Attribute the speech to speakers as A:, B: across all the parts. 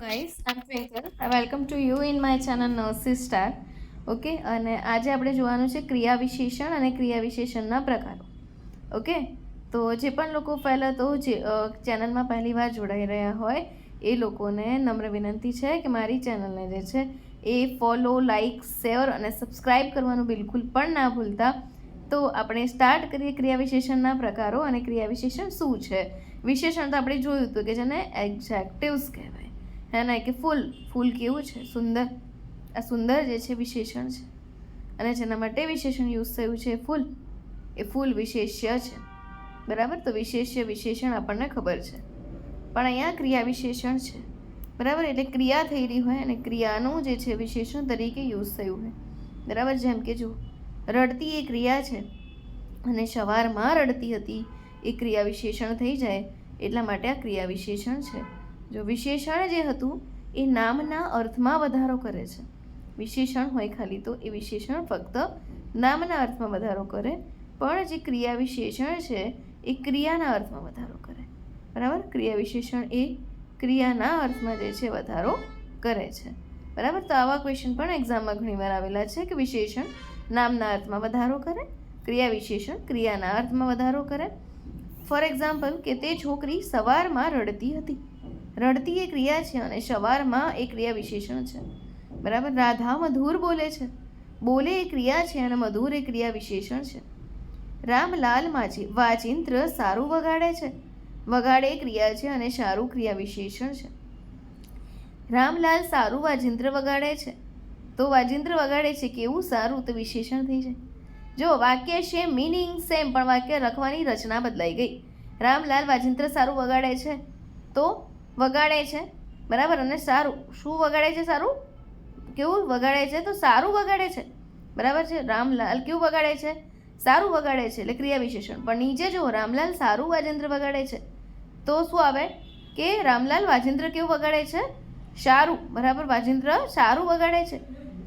A: Guys આમ Twinkle welcome to you in my channel Narsi star okay અને આજે આપણે જોવાનું છે ક્રિયા વિશેષણ અને ક્રિયા વિશેષણના પ્રકારો. ઓકે તો જે પણ લોકો પહેલાં તો જે ચેનલમાં પહેલી વાર જોડાઈ રહ્યા હોય, એ લોકોને નમ્ર વિનંતી છે કે મારી ચેનલને જે છે, એ ફોલો લાઇક શેર અને સબસ્ક્રાઇબ કરવાનું બિલકુલ પણ ના ભૂલતા. તો આપણે સ્ટાર્ટ કરીએ ક્રિયા વિશેષણના પ્રકારો અને ક્રિયા વિશેષણ શું છે? વિશેષણ તો આપણે જોયું હતું કે જેને એક્ઝેક્ટિવ્સ કહેવાય. હે ને, કે ફૂલ ફૂલ કેવું છે? સુંદર. આ સુંદર જે છે, વિશેષણ છે. અને જેના માટે વિશેષણ યુઝ થયું છે ફૂલ. એ ફૂલ વિશેષ્ય છે. બરાબર? તો વિશેષ્ય, વિશેષણ આપણને ખબર છે. પણ અહીંયા ક્રિયા વિશેષણ છે. બરાબર? એટલે ક્રિયા થઈ રહી હોય અને ક્રિયાનું જે છે, વિશેષણ તરીકે યુઝ થયું હોય. બરાબર? જેમ કે જો રડતી એ ક્રિયા છે. અને સવારમાં રડતી હતી, એ ક્રિયા વિશેષણ થઈ જાય. એટલા માટે આ ક્રિયા વિશેષણ છે. જો વિશેષણ જે હતું, એ નામના અર્થમાં વધારો કરે છે. વિશેષણ હોય ખાલી તો એ વિશેષણ ફક્ત નામના અર્થમાં વધારો કરે, પણ જે ક્રિયા વિશેષણ છે, એ ક્રિયાના અર્થમાં વધારો કરે. બરાબર? ક્રિયા વિશેષણ એ ક્રિયાના અર્થમાં જે છે, વધારો કરે છે. બરાબર? તો આવા ક્વેશ્ચન પણ એક્ઝામમાં ઘણીવાર આવેલા છે કે વિશેષણ નામના અર્થમાં વધારો કરે, ક્રિયા વિશેષણ ક્રિયાના અર્થમાં વધારો કરે. ફોર એક્ઝામ્પલ કે તે છોકરી સવારમાં રડતી હતી. રડતી એ ક્રિયા છે અને સવારમાં એ ક્રિયા વિશેષણ છે. બરાબર? રાધા મધુર બોલે છે. બોલે એ ક્રિયા છે અને મધુર એ ક્રિયા વિશેષણ છે રામલાલ માજી વાચિંત્ર સારું વગાડે છે. વગાડે એ ક્રિયા છે અને સારું ક્રિયા વિશેષણ છે રામલાલ સારું વાજિંત્ર વગાડે છે. તો વાજિંત્ર વગાડે છે કેવું? સારું તો વિશેષણ થઈ જાય. જો વાક્ય સેમ મિનિંગ સેમ પણ વાક્ય લખવાની રચના બદલાઈ ગઈ. રામલાલ વાજિંત્ર સારું વગાડે છે. તો વગાડે છે? બરાબર? અને સારું. શું વગાડે છે સારું? કેવું વગાડે છે? તો સારું વગાડે છે. બરાબર છે? રામલાલ કેવું વગાડે છે? સારું વગાડે છે, એટલે ક્રિયા વિશેષણ. પણ નીચે જો રામલાલ સારું વાજિંત્ર વગાડે છે. તો શું આવે? કે રામલાલ વાજિંત્ર કેવું વગાડે છે? સારું. બરાબર? વાજિંત્ર સારું વગાડે છે.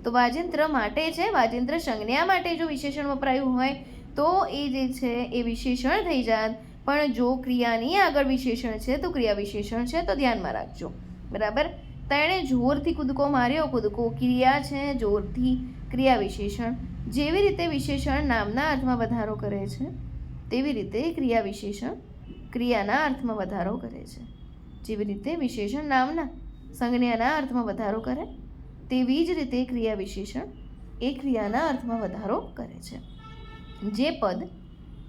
A: તો વાજિંત્ર માટે છે, વાજેન્દ્ર સંજ્ઞા માટે જો વિશેષણ વપરાયું હોય, તો એ જે છે, એ વિશેષણ થઈ જાત. પણ જો ક્રિયાની આગળ વિશેષણ છે, તો ક્રિયા વિશેષણ છે, તો ધ્યાનમાં રાખજો. બરાબર? તેણે જોરથી કૂદકો માર્યો. કૂદકો ક્રિયા છે, જોરથી ક્રિયા વિશેષણ. જેવી રીતે વિશેષણ નામના અર્થમાં વધારો કરે છે, તેવી રીતે ક્રિયા વિશેષણ ક્રિયાના અર્થમાં વધારો કરે છે. જેવી રીતે વિશેષણ નામના સંજ્ઞાના અર્થમાં વધારો કરે, તેવી જ રીતે ક્રિયા વિશેષણ એ ક્રિયાના અર્થમાં વધારો કરે છે. જે પદ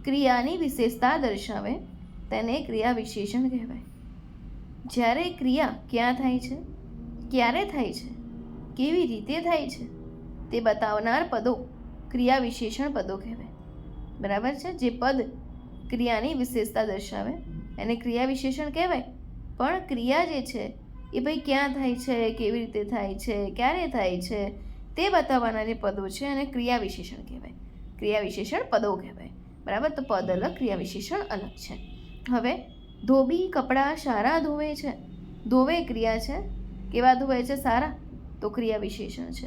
A: ક્રિયાની વિશેષતા દર્શાવે, તેને ક્રિયા વિશેષણ કહેવાય. જ્યારે ક્રિયા ક્યાં થાય છે, ક્યારે થાય છે, કેવી રીતે થાય છે, તે બતાવનાર પદો ક્રિયા વિશેષણ પદો કહેવાય. બરાબર છે? જે પદ ક્રિયાની વિશેષતા દર્શાવે, એને ક્રિયા વિશેષણ કહેવાય. પણ ક્રિયા જે છે, એ ભાઈ ક્યાં થાય છે, કેવી રીતે થાય છે, ક્યારે થાય છે, તે બતાવવાના જે પદો છે, એને ક્રિયા વિશેષણ કહેવાય. ક્રિયા વિશેષણ પદો કહેવાય. બરાબર તો પદ અલગ ક્રિયા વિશેષણ અલગ છે. હવે ધોબી કપડાં સારા ધોવે છે. ધોવે ક્રિયા છે? કેવા ધોવે છે સારા? તો ક્રિયા વિશેષણ છે.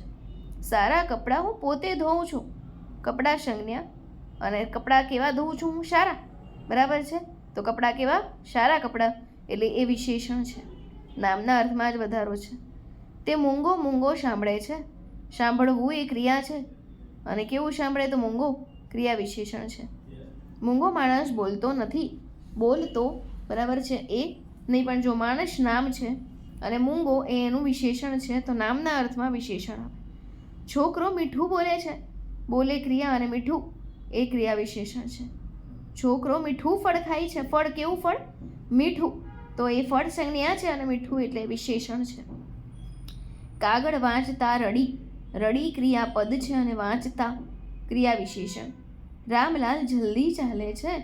A: સારા કપડાં હું પોતે ધોઉં છું. કપડાં સંજ્ઞા અને કપડાં કેવા ધોઉં છું હું સારા? બરાબર છે? તો કપડાં કેવા? સારા કપડાં. એટલે એ વિશેષણ છે. નામના અર્થમાં જ વધારો છે. તે મૂંગો મૂંગો સાંભળે છે. સાંભળવું એ ક્રિયા છે. અને કેવું સાંભળે તો મૂંગો? ક્રિયા વિશેષણ છે. મૂંગો માણસ બોલતો નથી. બોલતો, બરાબર છે, એ નહીં, પણ જો માણસ નામ છે અને મૂંગો એ એનું વિશેષણ છે, તો નામના અર્થમાં વિશેષણ આવે. છોકરો મીઠું બોલે છે, બોલે ક્રિયા અને મીઠું એ ક્રિયા વિશેષણ છે. છોકરો મીઠું ફળ ખાય છે, ફળ કેવું ફળ? મીઠું. તો એ ફળ સંજ્ઞા છે અને મીઠું એટલે વિશેષણ છે. કાગળ વાંચતા રડી. રડી ક્રિયાપદ છે અને વાંચતા ક્રિયા વિશેષણ. રામલાલ જલ્દી ચાલે છે.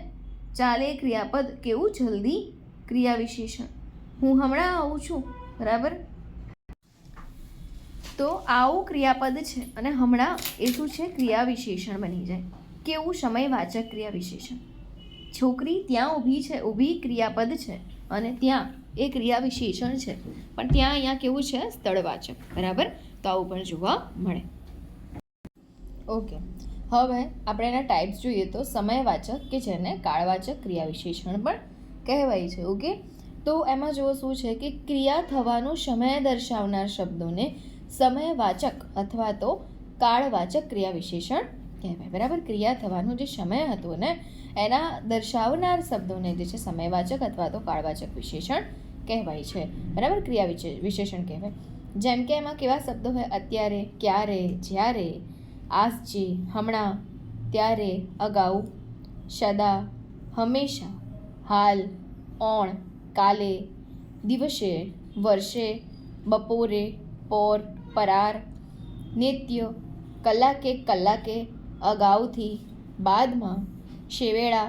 A: ચાલે ક્રિયાપદ કેવું જલ્દી? ક્રિયા વિશેષણ. હું હમણાં આવું છું, બરાબર? તો આવું ક્રિયાપદ છે અને હમણાં એ શું છે? ક્રિયા વિશેષણ બની જાય. કેવું સમયવાચક ક્રિયા વિશેષણ? છોકરી ત્યાં ઊભી છે, ઊભી ક્રિયાપદ છે અને ત્યાં એ ક્રિયા વિશેષણ છે. પણ ત્યાં અહીંયા કેવું છે? સ્થળવાચક, બરાબર? તો આવું પણ જોવા મળે. ઓકે. હવે આપણે એના ટાઈપ્સ જોઈએ તો સમયવાચક કે જેને કાળવાચક ક્રિયા વિશેષણ પણ કહેવાય છે ઓકે તો એમાં જુઓ શું છે કે ક્રિયા થવાનું સમય દર્શાવનાર શબ્દોને સમયવાચક અથવા તો કાળવાચક ક્રિયા વિશેષણ કહેવાય. બરાબર? ક્રિયા થવાનો જે સમય હતો ને, એના દર્શાવનાર શબ્દોને જે છે સમયવાચક અથવા તો કાળવાચક વિશેષણ કહેવાય છે. બરાબર? ક્રિયા વિશે- વિશેષણ કહેવાય. જેમ કે એમાં કેવા શબ્દો હોય? અત્યારે, ક્યારે, જ્યારે આજજી હમણાં ત્યારે અગાઉ સદા હંમેશા હાલ, ઓણ, કાલે, દિવસે, વર્ષે, બપોરે, પોર, પરાર, નિત્ય, કલાકે કલાકે, અગાઉથી, બાદમાં શેવેળા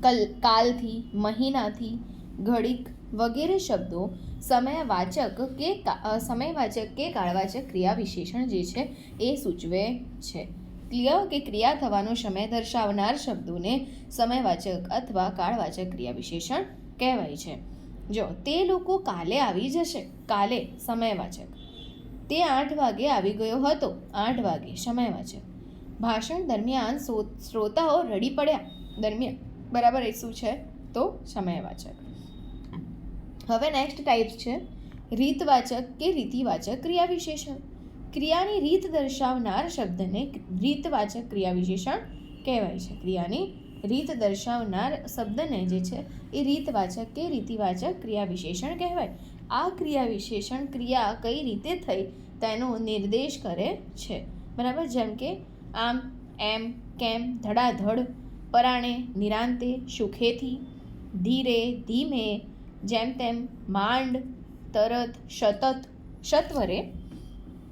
A: કલ, કાલથી, મહિનાથી, ઘડીક વગેરે શબ્દો સમયવાચક કે સમયવાચક કે કાળવાચક ક્રિયા વિશેષણ જે છે એ સૂચવે છે. ક્રિયા કે ક્રિયા થવાનો સમય દર્શાવનાર શબ્દોને સમયવાચક અથવા કાળવાચક ક્રિયા વિશેષણ કહેવાય છે. જો, તે લોકો કાલે આવી જશે, કાલે સમયવાચક. તે આઠ વાગે આવી ગયો હતો, આઠ વાગે સમયવાચક. ભાષણ દરમિયાન શ્રોતાઓ રડી પડ્યા. દરમિયાન, બરાબર, એ શું છે? તો, સમયવાચક. હવે નેક્સ્ટ ટાઈપ છે રીતવાચક કે રીતિવાચક ક્રિયા વિશેષણ ક્રિયાની રીત દર્શાવનાર શબ્દને રીતવાચક ક્રિયા વિશેષણ કહેવાય છે. ક્રિયાની રીત દર્શાવનાર શબ્દને જે છે એ રીતવાચક કે રીતિવાચક ક્રિયા વિશેષણ કહેવાય. આ ક્રિયા વિશેષણ ક્રિયા કઈ રીતે થઈ તેનો નિર્દેશ કરે છે. બરાબર? જેમ કે આમ, એમ, કેમ, ધડાધડ, પરાણે, નિરાંતે, સુખેથી, ધીરે, ધીમે જેમ તેમ માંડ, તરત સતત સત્વરે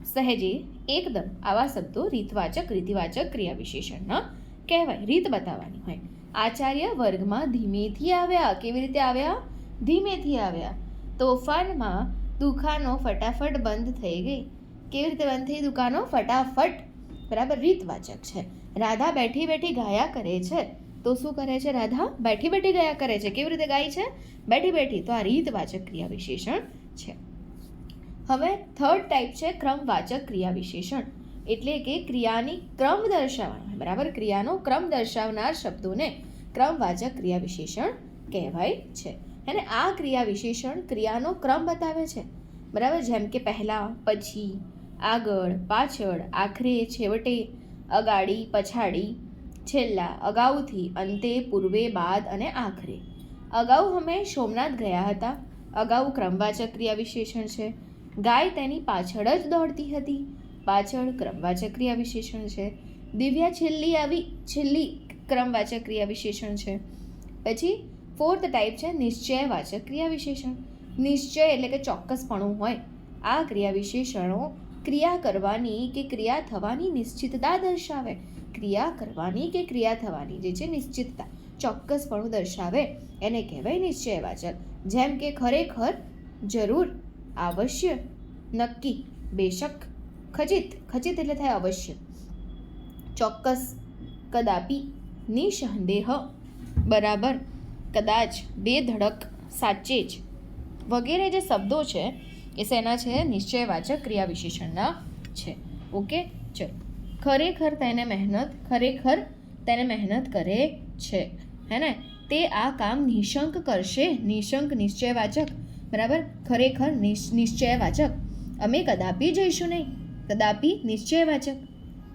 A: સહેજે એકદમ આવા શબ્દો રીતવાચક, રીતિવાચક ક્રિયા વિશેષણના કહેવાય, રીત બતાવવાની હોય. આચાર્ય વર્ગમાં ધીમેથી આવ્યા. કેવી રીતે આવ્યા? ધીમેથી આવ્યા. તોફાનમાં દુકાનો ફટાફટ બંધ થઈ ગઈ. કેવી રીતે બંધ થઈ? દુકાનો ફટાફટ. બરાબર, રીતવાચક છે. રાધા બેઠી બેઠી ગાયા કરે છે. તો શું કરે છે રાધા? બેઠી બેઠી ગયા કરે છે. કેવી રીતે ગાય છે? બેઠી બેઠી. તો આ રીતવાચક ક્રિયા વિશેષણ છે. હવે થર્ડ ટાઈપ છે ક્રમવાચક ક્રિયા વિશેષણ એટલે કે ક્રિયાની ક્રમ દર્શાવવાના. બરાબર? ક્રિયાનો ક્રમ દર્શાવનાર શબ્દોને ક્રમવાચક ક્રિયા વિશેષણ કહેવાય છે. અને આ ક્રિયા વિશેષણ ક્રિયાનો ક્રમ બતાવે છે. બરાબર? જેમ કે પહેલાં, પછી, આગળ, પાછળ, આખરે, છેવટે, અગાડી, પછાડી છેલ્લા અગાઉથી અંતે, પૂર્વે, બાદ અને આખરે. અગાઉ અમે સોમનાથ ગયા હતા. અગાઉ ક્રમવાચક ક્રિયા વિશેષણ છે. ગાય તેની પાછળ જ દોડતી હતી. પાછળ ક્રમવાચક ક્રિયા વિશેષણ છે. દિવ્યા છેલ્લી આવી, છેલ્લી ક્રમવાચક ક્રિયા વિશેષણ છે. પછી ફોર્થ ટાઈપ છે નિશ્ચયવાચક ક્રિયા વિશેષણ. નિશ્ચય એટલે કે ચોક્કસપણું હોય. આ ક્રિયા વિશેષણો ક્રિયા કરવાની કે ક્રિયા થવાની નિશ્ચિતતા દર્શાવે. ક્રિયા કરવાની કે ક્રિયા થવાની જે છે નિશ્ચિતતા ચોક્કસપણું દર્શાવે એને કહેવાય નિશ્ચયવાચક જેમ કે ખરેખર જરૂર, આવશ્ય, નક્કી, બેશક, ખચિત. ખચિત એટલે થાય અવશ્ય. ચોક્કસ, કદાપી, નિસંદેહ, બરાબર, કદાચ બે ધડક સાચે જ. વગેરે જે શબ્દો છે એ શેના છે? નિશ્ચયવાચક ક્રિયા વિશેષણના છે. ઓકે? ખરેખર તેને મહેનત, ખરેખર તેને મહેનત કરે છે. હે ને? તે આ કામ નિશંક કરશે. નિશંક, નિશ્ચયવાચક. બરાબર? ખરેખર નિશ- નિશ્ચયવાચક. અમે કદાપી જઈશું નહીં. કદાપી નિશ્ચયવાચક.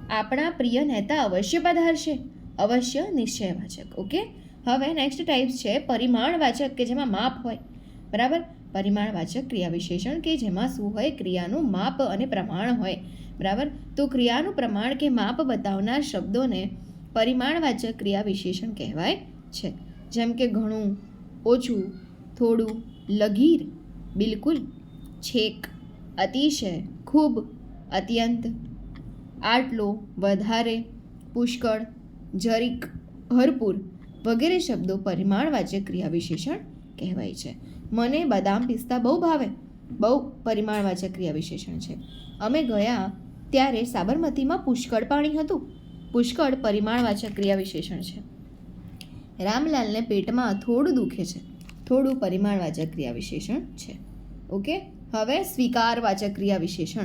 A: આપણા પ્રિય નેતા અવશ્ય પધારશે. અવશ્ય નિશ્ચયવાચક. ઓકે? હવે નેક્સ્ટ ટાઈપ છે પરિમાણવાચક, કે જેમાં માપ હોય. બરાબર? પરિમાણવાચક ક્રિયા વિશેષણ કે જેમાં શું હોય? ક્રિયાનું માપ અને પ્રમાણ હોય. બરાબર? તો ક્રિયાનું પ્રમાણ કે માપ બતાવનાર શબ્દોને પરિમાણવાચક ક્રિયા વિશેષણ કહેવાય છે. જેમ કે ઘણું, ઓછું, થોડું, લગીર, બિલકુલ, છેક, અતિશય, ખૂબ, અત્યંત, આટલો, વધારે, પુષ્કળ, જરીક, ભરપૂર વગેરે શબ્દો પરિમાણવાચક ક્રિયા વિશેષણ કહેવાય છે. મને બદામ પિસ્તા બહુ ભાવે. બહુ પરિમાણવાચક ક્રિયા વિશેષણ છે. અમે ગયા ત્યારે સાબરમતીમાં પુષ્કળ પાણી હતું. પુષ્કળ પરિમાણવાચક ક્રિયા વિશેષણ છે. રામલાલને પેટમાં થોડું દુખે છે. થોડું પરિમાણવાચક ક્રિયા વિશેષણ છે. ઓકે? હવે સ્વીકારવાચક ક્રિયા વિશેષણ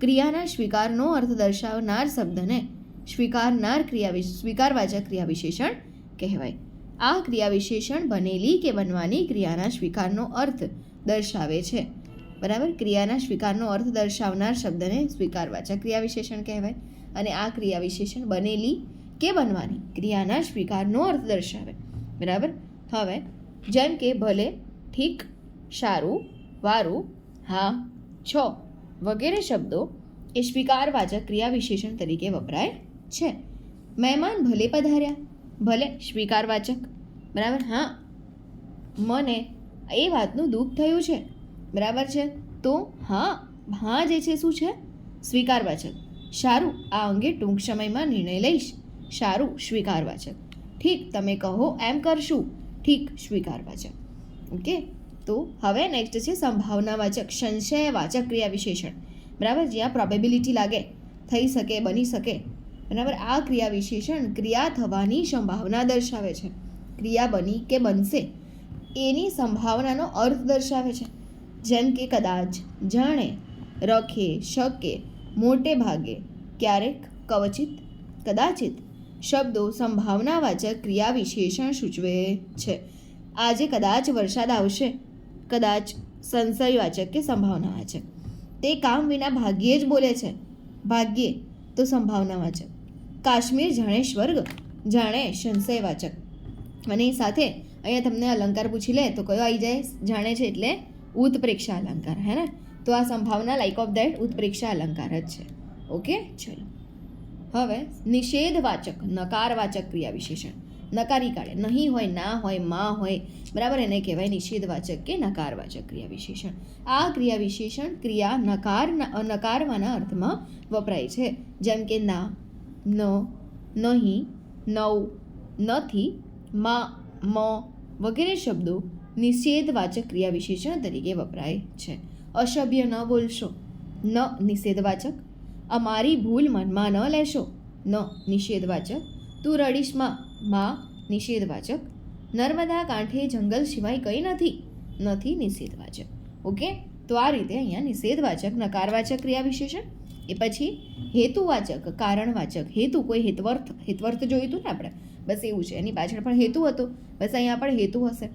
A: ક્રિયાના સ્વીકારનો અર્થ દર્શાવનાર શબ્દને સ્વીકારનાર ક્રિયા સ્વીકારવાચક ક્રિયા વિશેષણ કહેવાય. આ ક્રિયા વિશેષણ બનેલી કે બનવાની ક્રિયાના સ્વીકારનો અર્થ દર્શાવે છે. બરાબર? ક્રિયાના સ્વીકારનો અર્થ દર્શાવનાર શબ્દને સ્વીકારવાચક ક્રિયા વિશેષણ કહેવાય. અને આ ક્રિયા વિશેષણ બનેલી કે બનવાની? ક્રિયાના સ્વીકારનો અર્થ દર્શાવે. બરાબર? હવે, જેમ કે ભલે, ઠીક, સારું, વારું, હા, છો વગેરે શબ્દો એ સ્વીકારવાચક ક્રિયા વિશેષણ તરીકે વપરાય છે. મહેમાન ભલે પધાર્યા, ભલે સ્વીકારવાચક. બરાબર? હા. મને એ વાતનું દુઃખ થયું છે. બરાબર છે? તો હા હા જે છે શું છે? સ્વીકારવાચક સારું, આ અંગે ટૂંક સમયમાં નિર્ણય લઈશ. સારું સ્વીકારવાચક ઠીક, તમે કહો એમ કરશું. ઠીક સ્વીકારવાચક ઓકે? તો હવે નેક્સ્ટ છે સંભાવનાવાચક, સંશયવાચક ક્રિયા વિશેષણ બરાબર, જ્યાં પ્રોબેબિલિટી લાગે, થઈ શકે, બની શકે. બરાબર, આ ક્રિયા વિશેષણ ક્રિયા થવાની સંભાવના દર્શાવે છે. ક્રિયા બની કે બનશે, એની સંભાવનાનો અર્થ દર્શાવે છે. જેમ કે કદાચ જાણે, રખે, શકે, મોટે ભાગે, ક્યારેક કવચિત, કદાચિત શબ્દો સંભાવનાવાચક ક્રિયા વિશેષણ સૂચવે છે. આજે કદાચ વરસાદ આવશે, કદાચ સંશયવાચક કે સંભાવનાવાચક તે કામ વિના ભાગ્યે જ બોલે છે. ભાગ્યે તો સંભાવનાવાચક કાશ્મીર જાણે સ્વર્ગ, જાણે સંશયવાચક અને સાથે અહીંયા તમને અલંકાર પૂછી લે તો કયો આવી જાય? જાણે છે એટલે ઉત્પ્રેક્ષા અલંકાર, હે ને? તો આ સંભાવના લાઈક ઓફ દેટ ઉત્પ્રેક્ષા અલંકાર જ છે. ઓકે ચલો. હવે નિષેધવાચક, નકારવાચક ક્રિયા વિશેષણ નકારી કાઢે. નહીં હોય, ના હોય, માં હોય, બરાબર? એને કહેવાય નિષેધવાચક કે નકારવાચક ક્રિયા વિશેષણ આ ક્રિયા વિશેષણ ક્રિયા નકાર નકારવાના અર્થમાં વપરાય છે. જેમ કે ના, ન, નહીં, નવ, નથી, માં, મ વગેરે શબ્દો નિષેધવાચક ક્રિયા વિશેષણ તરીકે વપરાય છે. અસભ્ય ન બોલશો. ન નિષેધવાચક અમારી ભૂલ મનમાં ન લેશો. ન નિષેધવાચક તું રડીશમાં. માં નિષેધવાચક નર્મદા કાંઠે જંગલ સિવાય કંઈ નથી. નથી નિષેધવાચક ઓકે? તો આ રીતે અહીંયા નિષેધવાચક નકારવાચક ક્રિયા વિશેષણ એ પછી હેતુવાચક, કારણવાચક. હેતુ કોઈ હેતવર્થ હેતવર્થ જોયું હતું ને આપણે? બસ એવું છે. એની પાછળ પણ હેતુ હતો. બસ અહીંયા પણ હેતુ હશે.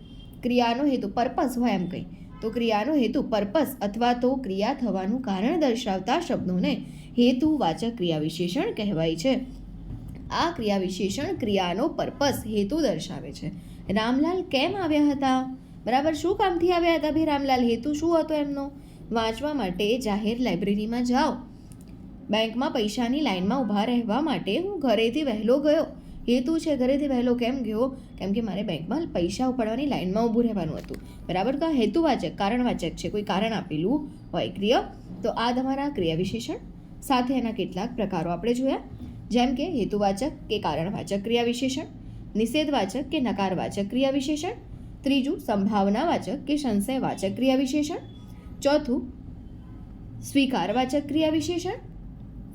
A: ક્રિયાનો હેતુ પર્પસ હોય એમ કંઈ તો ક્રિયાનો હેતુ પર્પસ અથવા તો ક્રિયા થવાનું કારણ દર્શાવતા શબ્દોને હેતુવાચક ક્રિયા વિશેષણ કહેવાય છે. આ ક્રિયા વિશેષણ ક્રિયાનો પર્પસ હેતુ દર્શાવે છે. રામલાલ કેમ આવ્યા હતા? બરાબર શું કામથી આવ્યા હતા ભાઈ રામલાલ? હેતુ શું હતો એમનો? વાંચવા માટે જાહેર લાઇબ્રેરીમાં જાઓ. બેંકમાં પૈસાની લાઇનમાં ઊભા રહેવા માટે હું ઘરેથી વહેલો ગયો. હેતુ છે ઘરેથી વહેલો કેમ ગયો? કેમ કે મારે બેંકમાં પૈસા ઉપાડવાની લાઇનમાં ઊભું રહેવાનું હતું. બરાબર? તો આ હેતુવાચક, કારણવાચક છે. કોઈ કારણ આપેલું હોય ક્રિયા? તો આ તમારા ક્રિયા વિશેષણ. સાથે એના કેટલાક પ્રકારો આપણે જોયા. જેમ કે હેતુવાચક કે કારણવાચક ક્રિયા વિશેષણ, નિષેધવાચક કે નકારવાચક ક્રિયા વિશેષણ, ત્રીજું સંભાવનાવાચક કે સંશયવાચક ક્રિયા વિશેષણ, ચોથું સ્વીકારવાચક ક્રિયા વિશેષણ,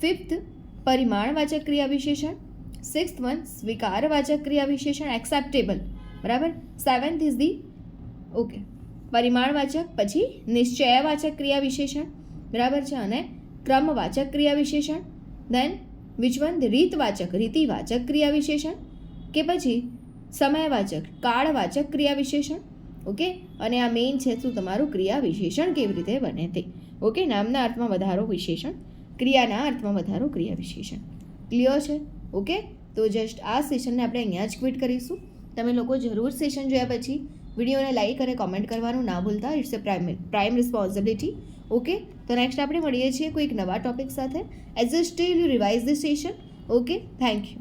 A: ફિફ્થ પરિમાણવાચક ક્રિયા વિશેષણ સિક્સ્થ વન સ્વીકારવાચક ક્રિયા વિશેષણ એક્સેપ્ટેબલ બરાબર? સેવન્થ ઇઝ ધી ઓકે પરિમાણવાચક, પછી નિશ્ચયવાચક ક્રિયા વિશેષણ. બરાબર છે? અને ક્રમવાચક ક્રિયા વિશેષણ. દેન વિચ વન રીતવાચક, રીતિવાચક ક્રિયા વિશેષણ. કે પછી, સમયવાચક, કાળવાચક ક્રિયા વિશેષણ. ઓકે અને આ મેઇન છે શું તમારું ક્રિયા વિશેષણ કેવી રીતે બને તે. ઓકે નામના અર્થમાં વધારો વિશેષણ, ક્રિયાના અર્થમાં વધારો ક્રિયા વિશેષણ. ક્લિયર છે? ઓકે? તો જસ્ટ આ સેશનને આપણે અહીંયા જ ક્વિટ કરીશું. તમે લોકો જરૂર સેશન જોયા પછી વિડીયોને લાઈક અને કોમેન્ટ કરવાનું ના ભૂલતા. It's a prime prime responsibility okay? તો નેક્સ્ટ આપણે મળીએ છીએ કોઈક નવા ટોપિક સાથે. As a still you revise the session okay? Thank you